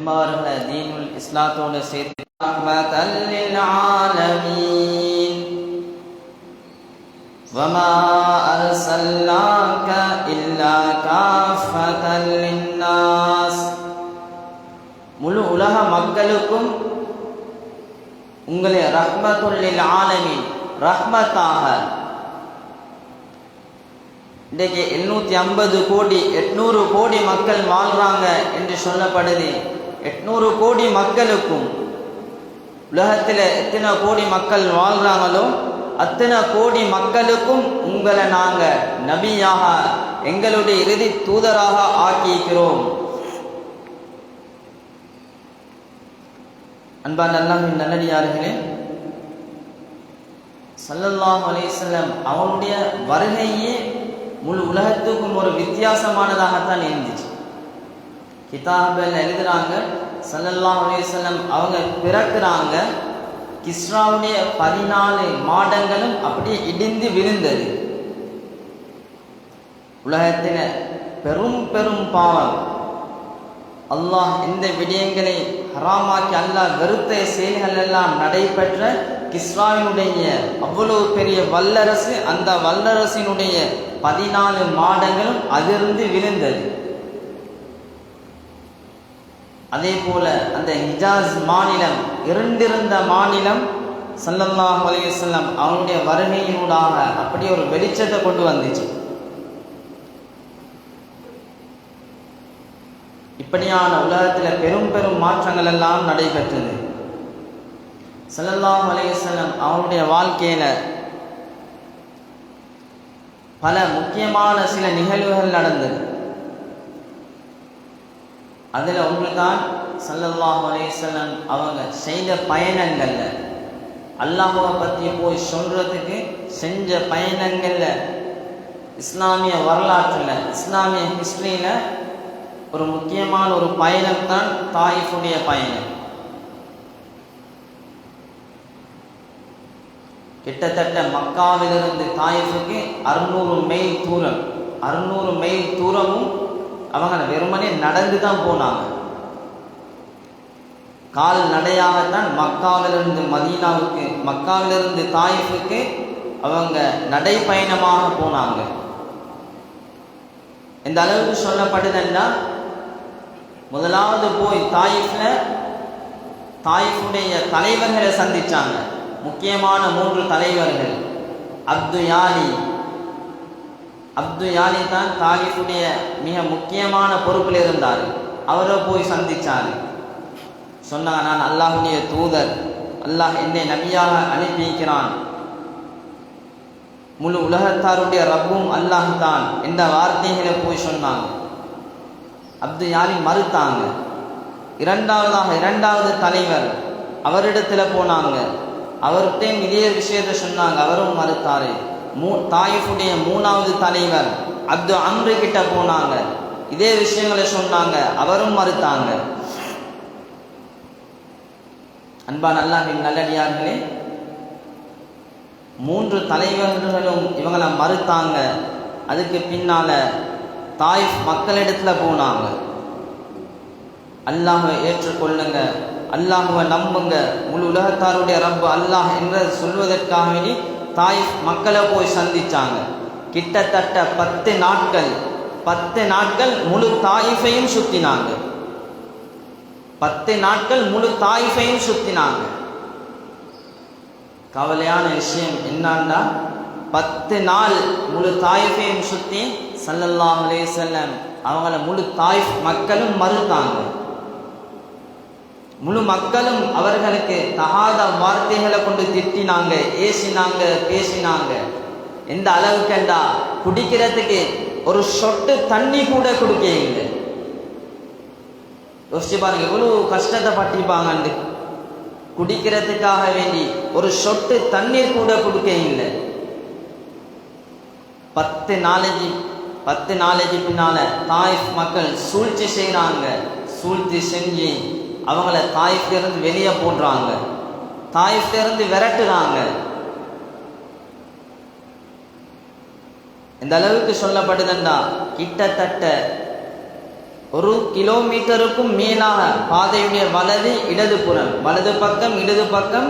நபிமார்களை தீனுல் இஸ்லாத்தோடு சேர்த்து ரஹ்மத்தல் லில் ஆலமீன் وما أرسلناك إلا كافة للناس முழு உலக மக்களுக்கும் உங்களை ரஹ்மத்துல்லில் ஆலமீன் ரஹ்மத்தாக இன்றைக்கு எண்ணூற்றி ஐம்பது கோடி எட்நூறு கோடி மக்கள் வாழ்றாங்க என்று சொல்லப்படுது எட்நூறு கோடி மக்களுக்கும் உலகத்தில் எத்தனை கோடி மக்கள் வாழ்கிறாங்களோ அத்தனை கோடி மக்களுக்கும் உங்களை நாங்கள் நபியாக எங்களுடைய இறுதி தூதராக ஆக்கியிருக்கிறோம். அன்பா நல்லாமின் நல்லடியார்களே சல்லல்லாஹ் அலைஹிஸ்ஸலாம் அவனுடைய வருகையே முழு உலகத்துக்கும் ஒரு வித்தியாசமானதாகத்தான் இருந்துச்சு. கிதாபில் எழுதுறாங்க. சல்லல்லா அலைஹிஸ்ஸலாம் அவங்க பிறக்கிறாங்க. கிஸ்ராவுடைய பதினாலு மாடங்களும் அப்படியே இடிந்து விழுந்தது. உலகத்தில் பெரும் பெரும் பாவம். அல்லாஹ் இந்த விடயங்களை ஹராமாக்கி அல்லாஹ் வெறுத்த செயல்கள் எல்லாம் நடைபெற்ற கிஸ்ராவினுடைய அவ்வளவு பெரிய வல்லரசு அந்த வல்லரசினுடைய பதினாலு மாடங்களும் அதிர்ந்து விழுந்தது. அதே போல அந்த ஹிஜாஸ் மாநிலம் இருண்டிருந்த மாநிலம் சல்லல்லாஹு அலைஹி அவனுடைய வருகையினூடாக அப்படி ஒரு வெளிச்சத்தை கொண்டு வந்துச்சு. இப்படியான உலகத்தில் பெரும் பெரும் மாற்றங்கள் எல்லாம் நடைபெற்றது. சல்லல்லாஹ் அலைஹி அவனுடைய வாழ்க்கையில பல முக்கியமான சில நிகழ்வுகள் நடந்தது. அதில் ஒன்று தான் சல்லல்லாஹு அலேசல்லம் அவங்க செய்த பயணங்களில். அல்லாஹுவை பற்றி போய் சொல்கிறதுக்கு செஞ்ச பயணங்களில் இஸ்லாமிய வரலாற்றில் இஸ்லாமிய ஹிஸ்ட்ரியில் ஒரு முக்கியமான ஒரு பயணம் தான் தாயிஃபுடைய பயணம். கிட்டத்தட்ட மக்காவிலிருந்து தாயிஃபுக்கு அறுநூறு மைல் தூரம். அறுநூறு மைல் தூரமும் அவங்க வெறுமனே நடந்து தான் போனாங்க. கால் நடையாகத்தான் மக்காவிலிருந்து மதீனாவுக்கு மக்காவிலிருந்து தாயிஃபுக்கு அவங்க நடைப்பயணமாக போனாங்க. இந்த அளவுக்கு சொல்லப்படுதுன்னா முதலாவது போய் தாயிஃபில் தாயிஃபுடைய தலைவர்களை சந்தித்தாங்க முக்கியமான மூன்று தலைவர்கள் அப்து யாலி அப்து யாலி தான் தாலிபுடைய மிக முக்கியமான பொறுப்பில் இருந்தார். அவரை போய் சந்திச்சார். சொன்னாங்க நான் அல்லாஹுடைய தூதர். அல்லாஹ் என்னை நபியாக அனுப்பியிருக்கிறான். முழு உலகத்தாருடைய ரப்பும் அல்லாஹ் தான் என்ற வார்த்தைகளை போய் சொன்னாங்க. அப்து யாலி மறுத்தாங்க. இரண்டாவதாக இரண்டாவது தலைவர் அவரிடத்தில் போனாங்க. அவர்கிட்டையும் இதே விஷயத்தை சொன்னாங்க. அவரும் மறுத்தாரு. மூ தாயிஃபுடைய மூணாவது தலைவர் அப்து அம்ரு கிட்ட போனாங்க. இதே விஷயங்களை சொன்னாங்க. அவரும் மறுத்தாங்க. அன்பா நல்லா நல்லடியார்களே. மூன்று தலைவர்களும் இவங்களை மறுத்தாங்க. அதுக்கு பின்னால தாயிஃப் மக்களிடத்துல போனாங்க. அல்லாஹை ஏற்றுக்கொள்ளுங்க. அல்லாஹுவை நம்புங்க. முழு உலகத்தாருடைய ரப்பு அல்லாஹ் என்று சொல்வதற்காக வேண்டி தாய் மக்களை போய் சந்தித்தாங்க கிட்டத்தட்ட பத்து நாட்கள் பத்து நாட்கள் முழு தாயிஃபையும் சுற்றினாங்க பத்து நாட்கள் முழு தாயிஃபையும் சுற்றினாங்க கவலையான விஷயம் என்னன்னா பத்து நாள் முழு தாயிஃபையும் சுற்றி சல்லல்லாஹ் செல்லம் அவங்கள முழு தாய் மக்களும் மறுத்தாங்க. முழு மக்களும் அவர்களுக்கு தகாத வார்த்தைகளை கொண்டு திட்டினாங்க ஏசினாங்க பேசினாங்க. எந்த அளவுக்குண்டா குடிக்கிறதுக்கு ஒரு சொட்டு தண்ணி கூட கொடுக்கீங்க. யோசிச்சு பாருங்க எவ்வளவு கஷ்டத்தை பட்டிப்பாங்கண்டு குடிக்கிறதுக்காக வேண்டி ஒரு சொட்டு தண்ணீர் கூட கொடுக்க இல்லை பத்து நாளைக்கு பத்து நாளைக்கு பின்னால தாய் மக்கள் சூழ்ச்சி செய்கிறாங்க சூழ்ச்சி செஞ்சு அவங்கள தாயிஃபிலிருந்து வெளியே போடுறாங்க. தாயிஃபிலிருந்து விரட்டுறாங்க. இந்த அளவுக்கு சொல்லப்படுதுண்டா கிட்டத்தட்ட ஒரு கிலோமீட்டருக்கும் மேலாக பாதையுடைய வலது இடது புறம். வலது பக்கம் இடது பக்கம்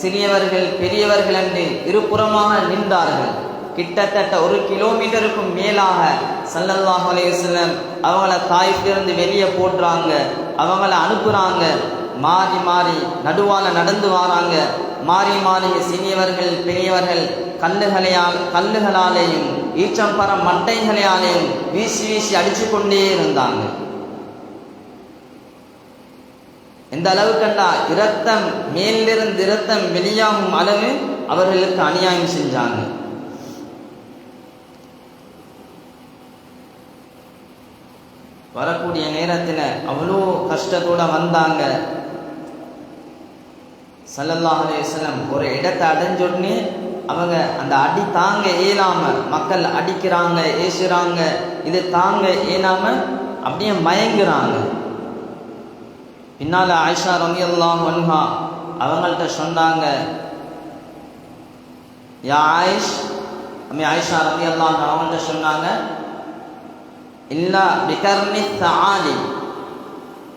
சிறியவர்கள் பெரியவர்கள் என்று இருபுறமாக நின்றார்கள். கிட்டத்தட்ட ஒரு கிலோமீட்டருக்கும் மேலாக சல்லல்லாஹ் அலைஹி அவங்கள தாய்ப்பிலிருந்து வெளியே போட்டுறாங்க அவங்கள அனுப்புறாங்க. மாறி மாறி நடுவால நடந்து வராங்க. மாறி மாறி சிறியவர்கள் பெரியவர்கள் கல்லுகளையால் கல்லுகளாலேயும் ஈச்சம்பரம் மட்டைகளாலேயும் வீசி வீசி அடிச்சு கொண்டே இருந்தாங்க. எந்த அளவு கண்டா இரத்தம் மேலிருந்து இரத்தம் வெளியாகும் அளவு அவர்களுக்கு அநியாயம் செஞ்சாங்க. வரக்கூடிய நேரத்தில் அவ்வளோ கஷ்டத்தோட வந்தாங்க. சல்லல்லாஹு அலைஹி ஒரு இடத்தை அடைஞ்சோடனே அவங்க அந்த அடி தாங்க இயலாம மக்கள் அடிக்கிறாங்க ஏசுறாங்க இது தாங்க இயலாம அப்படியே மயங்குறாங்க. பின்னால ஆயிஷா ரலியல்லாஹு வன்ஹா அவங்கள்ட்ட சொன்னாங்க யா ஆயிஷ் அம்மி ஆயிஷா ரலியல்லாஹு அன்ஹா அவங்கள்ட்ட சொன்னாங்க இல்லா பிகர்னி தஆலி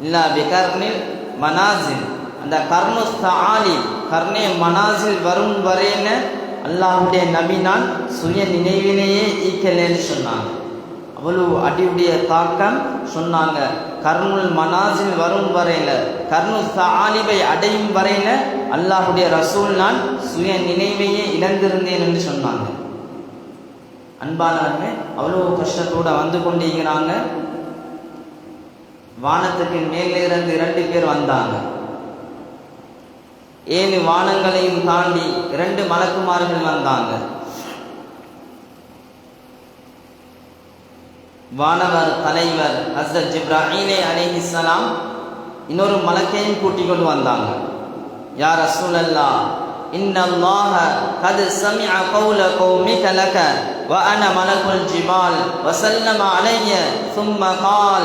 இல்லா பிகர்னில் மனாசில் அந்த கர்ணு தஆலி கர்ணே மனாசில் வரும் வரையில அல்லாஹுடைய நபி நான் சுய நினைவினையே ஈக்கலேன்னு சொன்னாங்க. அவ்வளவு அடியுடைய தாக்கம் சொன்னாங்க. கர்ணுல் மனாசில் வரும் வரையில கர்ணு சாலிவை அடையும் வரையில அல்லாஹுடைய ரசூல் நான் சுய நினைவையே இழந்திருந்தேன் என்று சொன்னாங்க. அன்பானவர்கள் அவ்வளோ கஷ்டத்தோடு வந்து கொண்டிருக்கிறாங்க. வானத்துக்கு மேலே இருந்து இரண்டு பேர் வந்தாங்க. ஏழு வானங்களையும் தாண்டி இரண்டு மலக்குமார்கள் வந்தாங்க. வானவர் தலைவர் ஹசரத் ஜிப்ராஹீலே அலைஹிஸ்ஸலாம் இன்னொரு மலக்கையும் கூட்டிக் கொண்டு வந்தாங்க. யார் ரசூலல்லா إن الله قد سمع قول قومك لك وأنا ملك الجبال وسلم علي ثم قال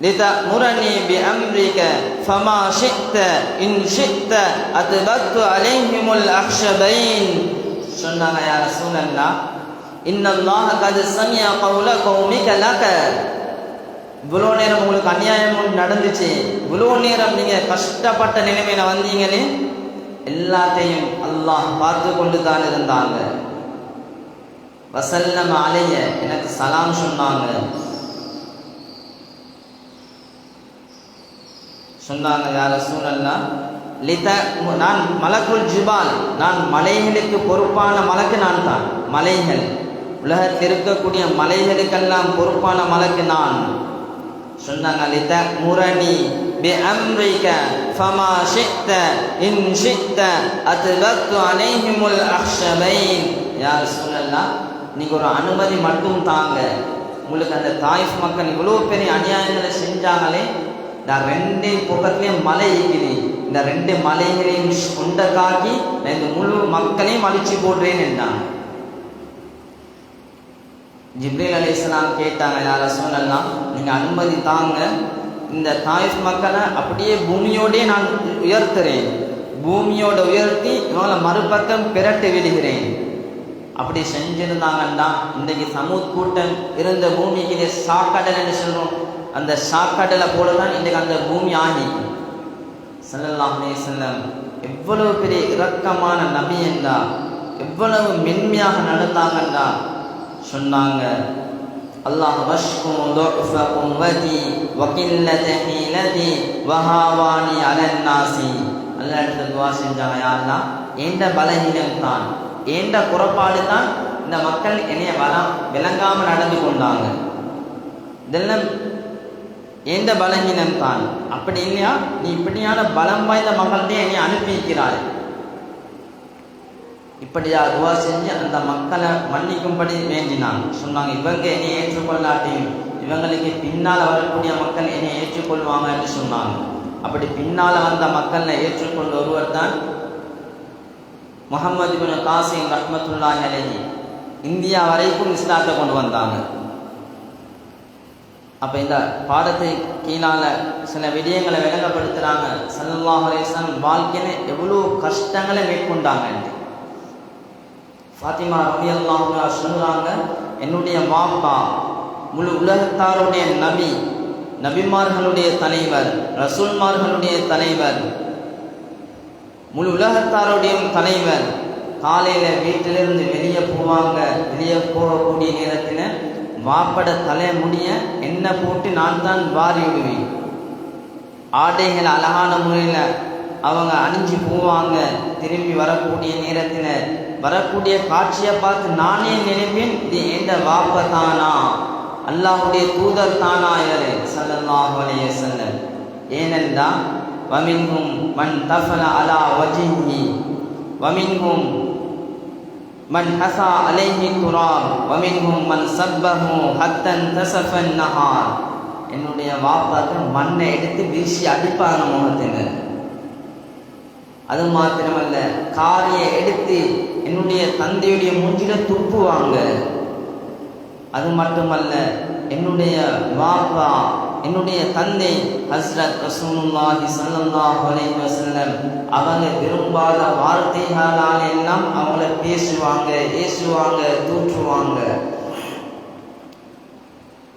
لتأمرني بأمرك فما شئت إن شئت أتبت عليهم الأخشبين. شنها يا رسول الله إن الله قد سمع قول قومك لك. இவ்வளோ நேரம் உங்களுக்கு அநியாயம் நடந்துச்சு. இவ்வளோ நேரம் நீங்கள் கஷ்டப்பட்ட நிலைமையில வந்தீங்களே எல்லாத்தையும் அல்லாஹ் பார்த்து கொண்டு தான் இருந்தாங்க. வசல்லம் அலைய எனக்கு சலாம் சொன்னாங்க. சொன்னாங்க யார சூழல்லா லித நான் மலக்குள் ஜிபால் நான் மலைகளுக்கு பொறுப்பான மலக்கு நான் தான். மலைகள் உலகத்தில் இருக்கக்கூடிய மலைகளுக்கெல்லாம் பொறுப்பான மலக்கு நான். சொன்னாங்க லித முரணி பி அம்ரிக ஃபமா ஷித்த இன் சித்த ஷித்த அத்பத்து அலைஹிமுல் அக்ஷமைன் யார் சொல்லலாம் நீங்கள் ஒரு அனுமதி மட்டும் தாங்க உங்களுக்கு அந்த தாய்ஃப் மக்கள் இவ்வளோ பெரிய அநியாயங்களை செஞ்சாங்களே நான் ரெண்டு பக்கத்துலேயும் மலை இருக்குது இந்த ரெண்டு மலைகளையும் கொண்ட காக்கி நான் இந்த முழு மக்களையும் அழிச்சு போடுறேன்னு என்றாங்க ஜிப்ரேல் அலி இஸ்லாம் கேட்டாங்க யார சொல்லலாம் நீங்கள் அனுமதி தாங்க. இந்த தாய்ஃப் மக்களை அப்படியே பூமியோடே நான் உயர்த்துறேன். பூமியோட உயர்த்தி இவங்களை மறுபக்கம் பிரட்டு விடுகிறேன். அப்படி செஞ்சிருந்தாங்கன்னா இன்றைக்கு சமூக கூட்டம் இருந்த பூமிக்கு இது சாக்கடல்னு சொல்லணும் அந்த சாக்கடலை போல தான் இன்றைக்கு அந்த பூமி ஆகி. சல்லல்லாஹ் செல்லம் எவ்வளவு பெரிய இரக்கமான நபி என்றா எவ்வளவு மென்மையாக நடந்தாங்கன்றா சொன்னாங்க. அல்லாஹ் வஷ்கும் துஃபகும் வதி வகில்லத ஹீலதி வஹாவானி அலன்னாசி. அல்லா. இடத்துல பலகீனம் தான்? எந்த குறைபாடு தான்? இந்த மக்கள் என்னைய வளம் விளங்காமல் நடந்து கொண்டாங்க. இதெல்லாம் எந்த பலகீனம் தான்? அப்படி இல்லையா? நீ இப்படியான பலம் வாய்ந்த மக்கள்கிட்ட என்னை அனுப்பி வைக்கிறாய் இப்படியா துவா செஞ்சு அந்த மக்களை மன்னிக்கும்படி வேண்டினாங்க சொன்னாங்க இவங்க என்னை ஏற்றுக்கொள்ளாட்டியும் இவங்களுக்கு பின்னால் வரக்கூடிய மக்கள் என்னை ஏற்றுக்கொள்வாங்க என்று சொன்னாங்க. அப்படி பின்னால் வந்த மக்களை ஏற்றுக்கொண்ட ஒருவர் தான் முகமது பின் காசிம் ரஹ்மத்துல்லா அலைஹி. இந்தியா வரைக்கும் இஸ்லாத்தை கொண்டு வந்தாங்க. அப்போ இந்த பாடத்தை கீழால சில விடயங்களை விளங்கப்படுத்துகிறாங்க சல்லாஹ் அலேஸ்லாம் வாழ்க்கையில எவ்வளோ கஷ்டங்களை மேற்கொண்டாங்க ஃபாத்திமா ரவி அல்லாஹா சொல்கிறாங்க என்னுடைய மாப்பா முழு உலகத்தாருடைய நபி நபிமார்களுடைய தலைவர் ரசூல்மார்களுடைய தலைவர் முழு உலகத்தாருடைய தலைவர் காலையில் வீட்டிலிருந்து வெளியே போவாங்க வெளியே போகக்கூடிய நேரத்தில் வாப்பட தலை முடிய எண்ணெய் போட்டு நான் தான் வாரி விடுவேன் ஆடைகள் அழகான முறையில் அவங்க அணிஞ்சு போவாங்க. திரும்பி வரக்கூடிய நேரத்தில் வரக்கூடிய காட்சியை பார்த்து நானே நினைப்பேன் இது எந்த வாப்ப தானா அல்லாஹுடைய தூதர் தானா இவர்? சல்லல்லாஹு அலைஹி வஸல்லம். ஏனென்றால் வமின்ஹும் மண் தஃபல அலா வஜிஹி. வமின்ஹும் மண் ஹசா அலைஹி துராப் வமின்ஹும் மன் சப்பஹு ஹத்தன் தசஃபன் நஹார். என்னுடைய வாப்பாக்கள் மண்ணை எடுத்து வீசி அடிப்பாங்க முகத்தினர். அது மாத்திரமல்ல காரியை எடுத்து என்னுடைய தந்தையுடைய மூஞ்சில துப்புவாங்க அது மட்டுமல்ல என்னுடைய வாப்பா என்னுடைய தந்தை ஹஸ்ரத் ரசூலுல்லாஹி ஸல்லல்லாஹு அலைஹி வஸல்லம் அவங்க விரும்பாத வார்த்தைகளால் எல்லாம் அவங்கள பேசுவாங்க ஏசுவாங்க தூற்றுவாங்க.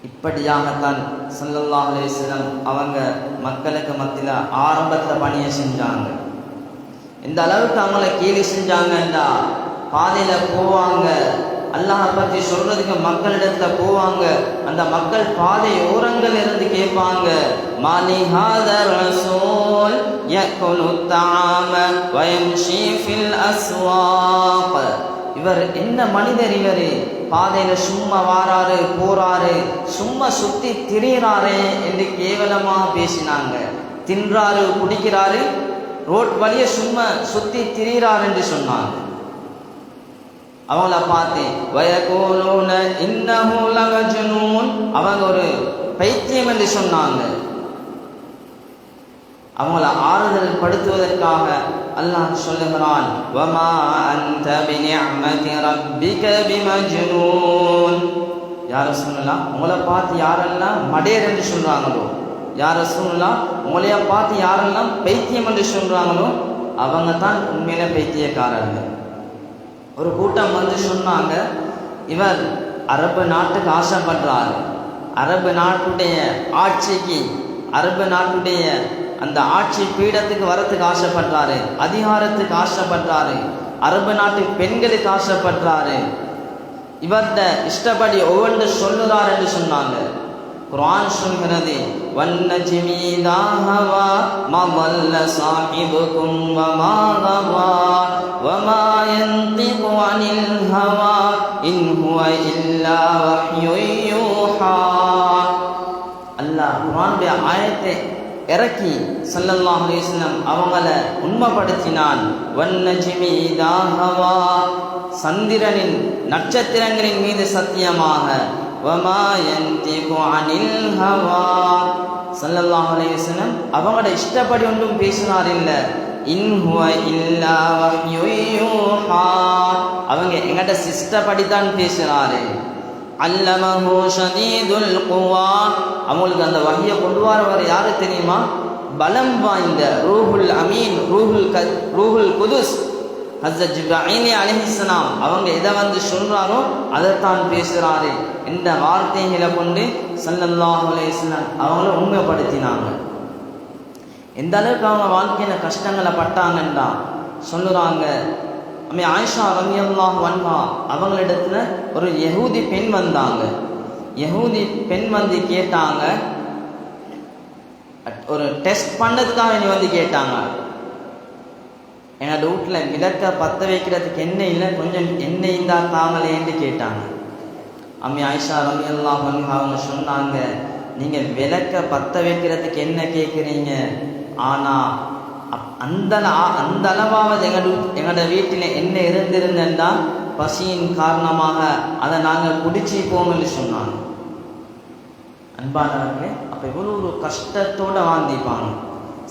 இப்படியாகத்தான் ஸல்லல்லாஹு அலைஹி வஸல்லம் அவங்க மக்களுக்கு மத்தியில் ஆரம்பத்தில் பணியை செஞ்சாங்க. இந்த அளவுக்கு அவங்கள கேலி செஞ்சாங்கண்டா? பாதையில் போவாங்க. அல்லாஹை பற்றி சொல்றதுக்கு மக்களிடத்துல போவாங்க. அந்த மக்கள் பாதை ஓரங்கள் இருந்து கேட்பாங்க. மாலி ரசூல் யக்குலு தாம வயம்ஷி ஃபில் அஸ்வாக் இவர் என்ன மனிதர் இவர்? பாதையில சும்மா வாராரு போறாரு சும்மா சுத்தி திரியிறாரே என்று கேவலமா பேசினாங்க. தின்றாரு குடிக்கிறாரு ரோட் வழியை சும்மா சுத்தி திரிகிறார் என்று சொன்னாங்க. அவங்கள பார்த்து வயகோலோன இன்னஹு லமஜ்னூன் அவங்க ஒரு பைத்தியம் என்று சொன்னாங்க. அவங்கள ஆறுதல் படுத்துவதற்காக அல்லாஹ் சொல்லுகிறான் வமா அந்த பினிஅமதி ரப்பிக பிமஜ்னூன். யார சொல்லலாம் உங்களை பார்த்து யாரெல்லாம் மடேர் என்று சொல்றாங்களோ யார் சொல்லலாம் உங்களையா பார்த்து யாரெல்லாம் பைத்தியம் என்று சொல்கிறாங்களோ அவங்க தான் உண்மையில பைத்தியக்காரர்கள். ஒரு கூட்டம் வந்து சொன்னாங்க இவர் அரபு நாட்டுக்கு ஆசைப்படுறார். அரபு நாட்டுடைய ஆட்சிக்கு அரபு நாட்டுடைய அந்த ஆட்சி பீடத்துக்கு வரத்துக்கு ஆசைப்படுறாரு அதிகாரத்துக்கு ஆசைப்படுறாரு அரபு நாட்டு பெண்களுக்கு ஆசைப்படுறாரு. இவர்கிட்ட இஷ்டப்படி ஒவ்வொன்று சொல்லுறார் என்று சொன்னாங்க. குரான் சொல்கிறது வல்லஜிமி தாஹவா மவல்ல சாஹிபுக்கும் வமாகவா வமா யந்திகு அனில் ஹவா இன் ஹுவ இல்லா வஹ்யுயூஹா அல்லாஹ் குரானுடைய ஆயத்தை இறக்கி சல்லல்லாஹ் அலிஸ்லம் அவங்கள உண்மைப்படுத்தினான் வன்னஜிமி தாஹவா சந்திரனின் நட்சத்திரங்களின் மீது சத்தியமாக வமா யந்திகு அனில் ஹவா. சல்லல்லாஹு அலைஹி வஸல்லம் அவங்களோட இஷ்டப்படி ஒன்றும் பேசினார் இல்ல. இன் ஹுவ இல்லா வஹ்யு அவங்க எங்கட சிஸ்டப்படி தான் பேசுறாரு அல்லமஹு ஷதீதுல் குவா அவங்களுக்கு அந்த வகையை கொண்டு வரவர் யாரு தெரியுமா? பலம் வாய்ந்த ரூஹுல் அமீன் ரூஹுல் ரூஹுல் குதுஸ். ஹசரத் ஜிப்ராஹிமி அலிஹிஸ்லாம் அவங்க எதை வந்து சொல்கிறாரோ அதைத்தான் பேசுகிறாரு என்ற வார்த்தைகளை கொண்டு சல்லல்லாஹு அலைஹிஸ்ஸலாம் அவங்கள உண்மைப்படுத்தினாங்க. எந்த அளவுக்கு அவங்க வாழ்க்கையில கஷ்டங்களை பட்டாங்கன்னா சொல்லுறாங்க அம்மே ஆயிஷா ரம்யல்லாஹ் வன்மா அவங்களிடத்துல ஒரு யகூதி பெண் வந்தாங்க. யகூதி பெண் வந்து கேட்டாங்க ஒரு டெஸ்ட் பண்ணதுக்காக நீ வந்து கேட்டாங்க. எங்கள் வீட்டில் விளக்க பற்ற வைக்கிறதுக்கு எண்ணெய் இல்லை கொஞ்சம் எண்ணெய் இருந்தால் தாங்களேன்னு கேட்டாங்க. அம்மி ஆயிஷா ரம் எல்லாம் அவங்க சொன்னாங்க நீங்கள் விளக்க பற்ற வைக்கிறதுக்கு என்ன கேட்குறீங்க ஆனால் அந்த அந்த அளவாவது எங்கள் எங்களோட வீட்டில் என்ன இருந்திருந்தா பசியின் காரணமாக அதை நாங்கள் குடிச்சு போங்கன்னு சொன்னாங்க. அன்பானவர்களே அப்போ இவ்வளோ ஒரு கஷ்டத்தோடு வாழ்ந்திப்பாங்க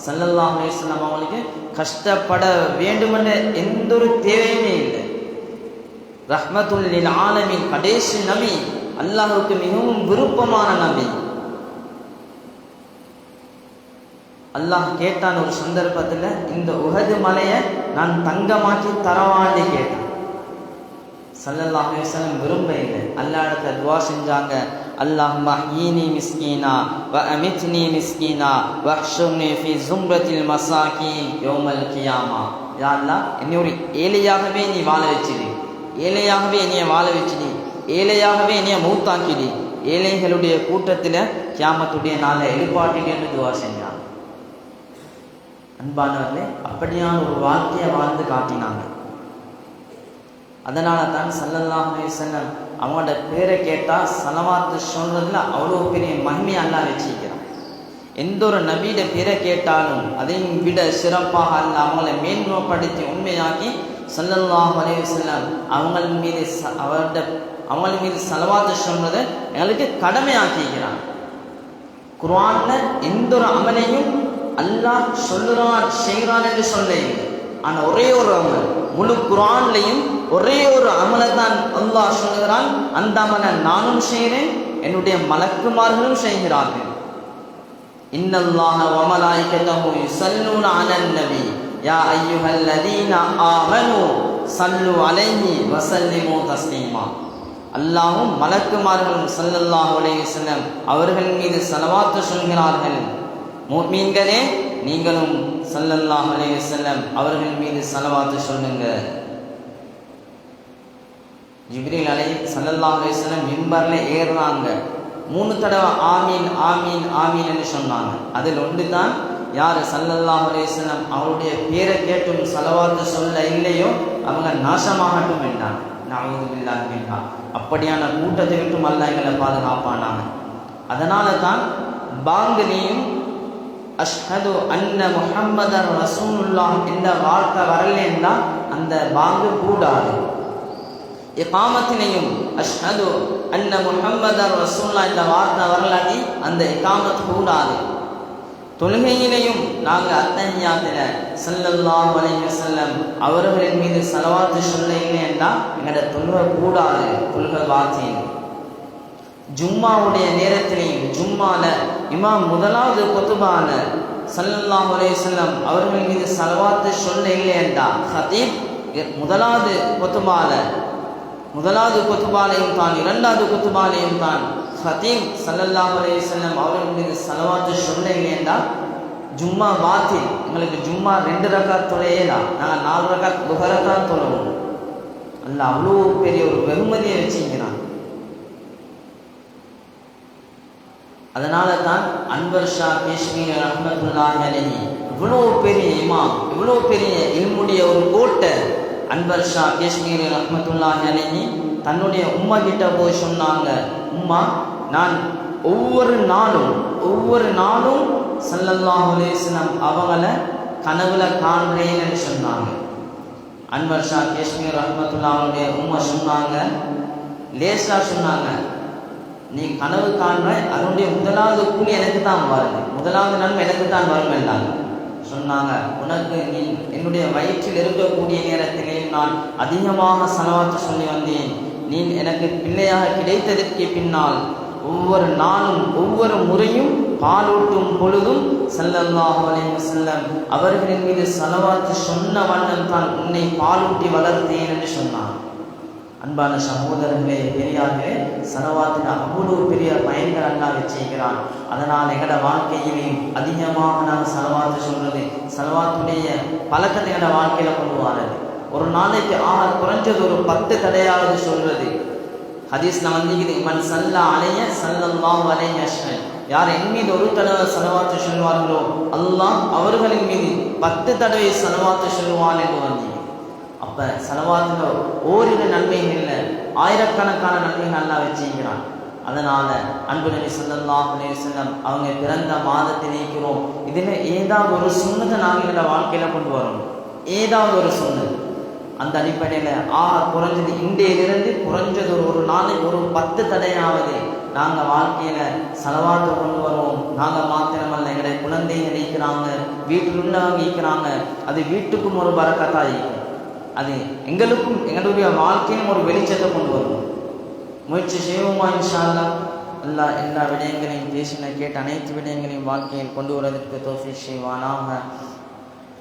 சல்லல்லா அலிஸ்லாம் அவங்களுக்கு கஷ்டப்பட வேண்டுமென்ற எந்த ஒரு தேவையுமே இல்லை. ரஹ்மத்துல்லில் ஆலமின் கடைசி நபி அல்லாஹுக்கு மிகவும் விருப்பமான நபி. அல்லாஹ் கேட்டான் ஒரு சந்தர்ப்பத்தில் இந்த உகது மலையை நான் தங்கமாக்கி தரவாண்டி கேட்டேன். சல்லல்லாஹ் அலிஸ்லாம் விரும்ப இல்லை. அல்லா இடத்துல துவா செஞ்சாங்க. اللهم احييني مسكينا وامتني مسكينا واحشرني في زمرة المساكين يوم القيامة யா அல்லாஹ் என்னை ஒரு ஏழையாகவே நீ வாழ வச்சிடு ஏழையாகவே என்னைய வாழ வச்சிடு ஏழையாகவே என்னைய மூத்தாக்கிடு ஏழைகளுடைய கூட்டத்தில் கியாமத்துடைய நாளை எழுப்பாட்டிடு என்று துவா செஞ்சான் அன்பானவர்களே அப்படியான ஒரு வாழ்க்கையை வாழ்ந்து காட்டினாங்க அதனால தான் சல்லல்லாஹே அலைஹி அவங்களோட பேரை கேட்டால் சலவாத்து சொல்றதுல அவ்வளோ பெரிய மகிமையை அல்லாஹ் வச்சுக்கிறான் எந்த ஒரு நபியிட பேரை கேட்டாலும் அதையும் விட சிறப்பாக அல்ல அவங்களை மேன்மைப்படுத்தி உண்மையாக்கி சல்லல்லாஹ் அலே வஸல்லம் அவங்கள் மீது ச- அவரோட அவங்கள் மீது சலவாத்து சொல்றதை எங்களுக்கு கடமையாக்கிக்கிறான். குர்ஆனில் எந்த ஒரு அமலையும் அல்லாஹ் சொல்லுறான் செய்கிறான் என்று சொல்ல ஆனால் ஒரே ஒரு அமல். முழு குரான்லையும் ஒரே ஒரு அமலை தான் அல்லாஹ் சொல்லுகிறான். அந்த அமலை நானும் செய்கிறேன் என்னுடைய மலக்குமார்களும் செய்கிறார்கள். இன்னல்லாஹ வமலாயிகத்தஹு யுஸல்லூன அலன் நபி. யா அய்யுஹல்லதீன ஆமனு சல்லு அலைஹி வஸல்லிமு தஸ்லீமா. அல்லாஹ்வும் மலக்குமார்களும் ஸல்லல்லாஹு அலைஹி வஸல்லம் அவர்கள் மீது ஸலவாத்து சொல்கிறார்கள். முஃமின்களே நீங்களும் சல்லல்லாஹ் அலைஹி செல்லம் அவர்கள் மீது செலவாத்து சொல்லுங்க. ஜிப்ரீல் அலை சல்லல்லாஹ் அலைஹி செல்லம் மிம்பர்ல ஏறுறாங்க மூணு தடவை ஆமீன் ஆமீன் ஆமீன் என்று சொன்னாங்க. அதில் ஒன்று தான் யார் சல்லல்லாஹ் அலைஹி அவருடைய பேரை கேட்டும் செலவாத்து சொல்ல இல்லையோ அவங்க நாசமாகட்டும் என்றாங்க. நஅூது பில்லாஹி வேண்டாம் அப்படியான கூட்டத்தை விட்டும் அல்ல எங்களை பாதுகாப்பானாங்க. அதனால தான் பாங்கனியும் அஷ்ஹது அன்ன முஹம்மதர் ரசூலுல்லா என்ற வார்த்தை வரலன்னா அந்த பாங்கு கூடாது. இக்காமத்தினையும் அஷ்ஹது அன்ன முஹம்மதர் ரசூல்லா இந்த வார்த்தை வரலாட்டி அந்த இக்காமத் கூடாது. தொழுகையிலையும் நாங்கள் அத்தஹியாத்தில செல்லல்லா வலைய செல்லம் அவர்களின் மீது செலவாத்து சொல்ல என்றால் எங்களோட தொழுகை கூடாது. தொழுகை வார்த்தையும் ஜும்மாவுடைய நேரத்திலையும் ஜும்மால இமாம் முதலாவது கொத்துபால ஸல்லல்லாஹு அலைஹி வஸல்லம் அவர்கள் மீது சலவாத்து சொல்ல இல்லையென்றா ஹதீப் முதலாவது கொத்துபால முதலாவது கொத்துபாலையும் தான் இரண்டாவது கொத்துபாலையும் தான் ஹதீம் ஸல்லல்லாஹு அலைஹி அவர்கள் மீது சலவாத்து சொல்ல இல்லையென்றா ஜும்மா பாத்தில் எங்களுக்கு ஜும்மா ரெண்டு ரகாத் தொழையலாம் நாங்கள் நாலு ரகாத் துஹரக்காத் தொழுவோம். அல்ல அவ்வளோ பெரிய ஒரு வெகுமதியை வச்சுக்கிறான் அதனால தான் அன்வர் ஷா காஷ்மீர் ரஹ்மத்துல்லாஹி இவ்வளோ பெரிய இமாம் இவ்வளோ பெரிய இல்முடைய ஒரு கோட்டை அன்வர் ஷா காஷ்மீர் ரஹ்மத்துல்லாஹி தன்னுடைய உம்மா கிட்ட போய் சொன்னாங்க உம்மா நான் ஒவ்வொரு நாளும் ஒவ்வொரு நாளும் ஸல்லல்லாஹு அலைஹி அவங்கள கனவுல காண்றேன்னு சொன்னாங்க. அன்வர் ஷா காஷ்மீர் ரஹ்மத்துல்லாஹுடைய உம்மா சொன்னாங்க லேசா சொன்னாங்க நீ கனவு காண்பாய் அதனுடைய முதலாவது கூலி எனக்கு தான் வருது முதலாவது நன்மை எனக்கு தான் வரும் என்றாங்க சொன்னாங்க உனக்கு நீ என்னுடைய வயிற்றில் இருக்கக்கூடிய நேரத்திலே நான் அதிகமாக செலவாற்ற சொல்லி வந்தேன். நீ எனக்கு பிள்ளையாக கிடைத்ததற்கு பின்னால் ஒவ்வொரு நாளும் ஒவ்வொரு முறையும் பாலூட்டும் பொழுதும் ஸல்லல்லாஹு அலைஹி வஸல்லம் அவர்களின் மீது சலவாத்து சொன்ன வண்ணம் தான் உன்னை பாலூட்டி வளர்த்தேன் என்று சொன்னான். அன்பான சகோதரர்களே பெரியார்களே சலவாத்தில் அவ்வளோ பெரிய பயன்கள் அல்லா செய்கிறான். அதனால் எங்களோட வாழ்க்கையிலையும் அதிகமாக நாங்கள் சலவாத்து சொல்றது சலவாத்துடைய பழக்கத்தை எங்களோட வாழ்க்கையில கொண்டு வரது ஒரு நாளைக்கு ஆக குறைஞ்சது ஒரு பத்து தடையாவது சொல்றது. ஹதீஸ்ல வந்து மன் சல்லா அலைய சல்லல்லாஹு அலைஹி அஷ்ஹன் யார் என் மீது ஒரு தடவை சலவாத்து சொல்வார்களோ அல்லாஹ் அவர்களின் மீது பத்து தடவை சலவாத்து சொல்வான் என்று வந்தீங்க அப்போ செலவாத்துல ஓரிரு நன்மைகளில் ஆயிரக்கணக்கான நன்மைகள் நல்லா வச்சுக்கிறான் அதனால அன்பு நபி ஸல்லல்லாஹு அலைஹி அவங்க பிறந்த மாதத்தை நீக்கிறோம் இதில் ஏதாவது ஒரு சுண்ணத்தை நாங்கள் எங்களோட வாழ்க்கையில் கொண்டு வரோம் ஏதாவது ஒரு சுண்ணத் அந்த அடிப்படையில் ஆ குறைஞ்சது இன்றையிலிருந்து குறைஞ்சது ஒரு ஒரு நாளைக்கு ஒரு பத்து தடையாவது நாங்கள் வாழ்க்கையில் செலவாட்டு கொண்டு வரோம். நாங்கள் மாத்திரமல்ல எங்களுடைய குழந்தைங்க நீக்கிறாங்க வீட்டில் உள்ளவங்க ஈக்கிறாங்க அது வீட்டுக்கும் ஒரு பறக்கத்தான் இருக்கும் அது எங்களுக்கும் எங்களுடைய வாழ்க்கையிலும் ஒரு வெளிச்சத்தை கொண்டு வரும் முயற்சி செய்வோமா இன்ஷா அல்லாஹ் அல்லாஹ் எல்லா விடயங்களையும் பேசின கேட்ட அனைத்து விடயங்களையும் வாழ்க்கையில் கொண்டு வருவதற்கு தோஃபி செய்வானாக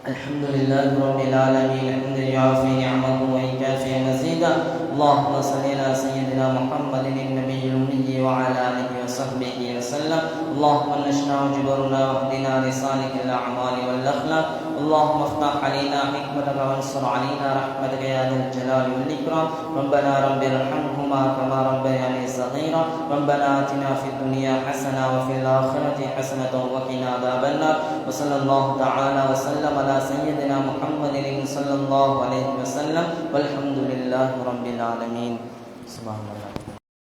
الحمد لله رب العالمين الحمد يعافي نعمه ويكافي مزيدا اللهم صل على سيدنا محمد النبي الأمي وعلى آله وصحبه وسلم. اللهم نشنا وجبرنا واهدنا لصالح الأعمال والأخلاق. اللهم افتح علينا حكمتك وانصر علينا رحمتك يا ذا الجلال والإكرام. ربنا رب ارحمهما كما ربياني صغيرا. ربنا آتنا في الدنيا حسنة وفي الآخرة حسنة وقنا عذاب النار. وصلى الله تعالى وسلم على سيدنا محمد صلى الله عليه وسلم. والحمد لله رب العالمين. سبحان الله.